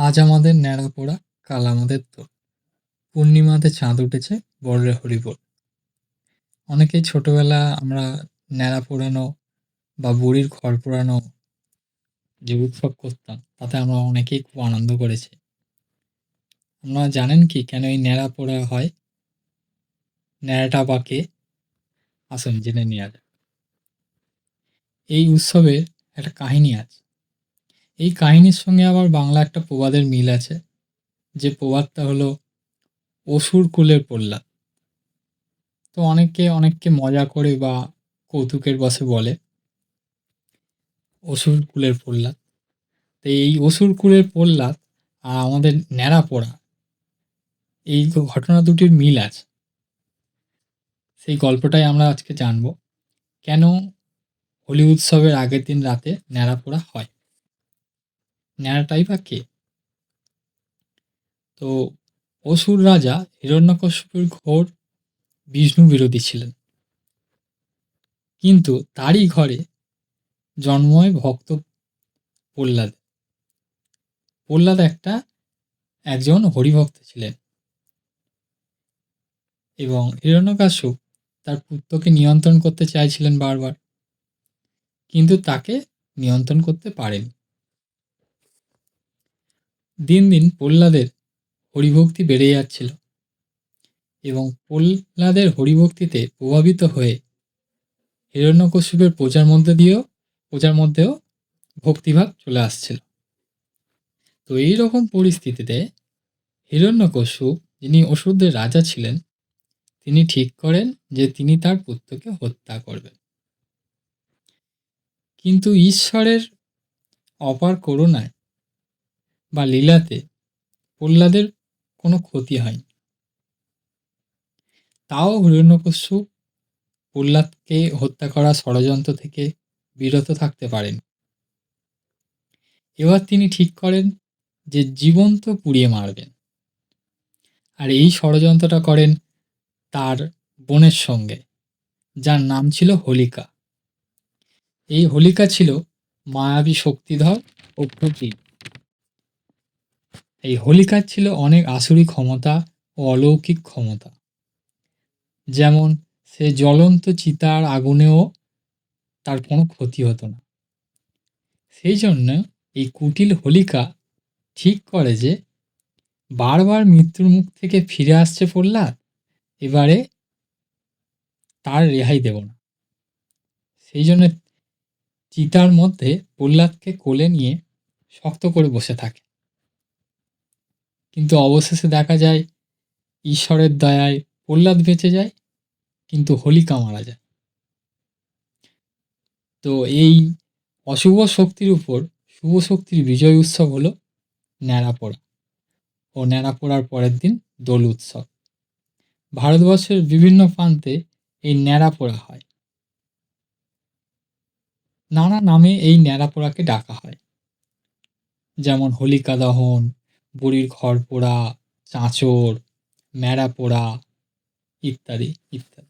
আজ আমাদের ন্যাড়া পোড়া, কাল আমাদের তোর পূর্ণিমাতে চাঁদ উঠেছে, বড়রে হরিবোল। অনেকেই ছোটবেলা আমরা ন্যাড়া পোড়ানো বা বুড়ির ঘর পোড়ানো যে উৎসব করতাম, তাতে আমরা অনেকেই খুব আনন্দ করেছি। আপনারা জানেন কি কেন এই ন্যাড়া পোড়া হয়? ন্যাড়াটা বা কে? আসুন জেনে নেওয়া যাক। এই উৎসবের একটা কাহিনী আছে। এই কাহিনীর সঙ্গে আবার বাংলা একটা প্রবাদের মিল আছে, যে প্রবাদটা হলো অসুর কুলের প্রহ্লাদ। তো অনেকে অনেককে মজা করে বা কৌতুকের বসে বলে অসুর কুলের প্রহ্লাদ। তো এই অসুর কুলের প্রহ্লাদ আর আমাদের ন্যাড়া পোড়া, এই ঘটনা দুটির মিল আছে। সেই গল্পটাই আমরা আজকে জানব, কেন হোলি উৎসবের আগের দিন রাতে ন্যাড়া পোড়া হয়। ন্যাড়াটাই বা কে তো অসুর রাজা হিরণ্যকশ্যপুর ঘোর বিষ্ণু বিরোধী ছিলেন। কিন্তু তারই ঘরে জন্ময় ভক্ত প্রহ্লাদ। প্রহ্লাদ একটা একজন হরিভক্ত ছিলেন। এবং হিরণ্যকাশ্যপ তার পুত্রকে নিয়ন্ত্রণ করতে চাইছিলেন বারবার, কিন্তু তাকে নিয়ন্ত্রণ করতে পারেন। দিন দিন প্রহ্লাদের হরিভক্তি বেড়ে যাচ্ছিল এবং প্রহ্লাদের হরিভক্তিতে প্রভাবিত হয়ে হিরণ্যকশ্যপের প্রজার মধ্যে দিয়েও, প্রজার মধ্যেও ভক্তিভাব চলে আসছিল। তো এই রকম পরিস্থিতিতে হিরণ্যকশ্যপ, যিনি অসুরদের রাজা ছিলেন, তিনি ঠিক করেন যে তিনি তার পুত্রকে হত্যা করবেন। কিন্তু ঈশ্বরের অপার করুণায় বা লীলাতে প্রহ্লাদের কোনো ক্ষতি হয়নি। তাও হিরণ্যকশ্যপ প্রহ্লাদকে হত্যা করা ষড়যন্ত্র থেকে বিরত থাকতে পারেন। এবার তিনি ঠিক করেন যে জীবন্ত পুড়িয়ে মারবেন। আর এই ষড়যন্ত্রটা করেন তার বোনের সঙ্গে, যার নাম ছিল হোলিকা। এই হোলিকা ছিল মায়াবী শক্তিধর ও প্রতীক এই হোলিকার ছিল অনেক আসুরি ক্ষমতা ও অলৌকিক ক্ষমতা। যেমন, সে জ্বলন্ত চিতার আগুনেও তার কোনো ক্ষতি হতো না। সেই জন্য এই কুটিল হোলিকা ঠিক করে যে, বারবার মৃত্যুর মুখ থেকে ফিরে আসছে প্রহ্লাদ, এবারে তার রেহাই দেব না। সেই জন্য চিতার মধ্যে প্রহ্লাদকে কোলে নিয়ে শক্ত করে বসে থাকে। কিন্তু অবশেষে দেখা যায়, ঈশ্বরের দয়ায় প্রহ্লাদ বেঁচে যায়, কিন্তু হোলিকা মারা যায়। তো এই অশুভ শক্তির উপর, শুভ শক্তির বিজয় উৎসব হলো ন্যাড়া ন্যাড়াপোড়া। ও ন্যাড়া ন্যাড়াপোড়ার পরের দিন দোল উৎসব। ভারতবর্ষের বিভিন্ন প্রান্তে এই ন্যাড়া ন্যাড়াপোড়া হয়। নানা নামে এই ন্যাড়া ন্যাড়াপোড়াকে ডাকা হয়। যেমন হোলিকা দহন বুড়ির ঘর পোড়া চাঁচর ন্যাড়া পোড়া ইত্যাদি ইত্যাদি।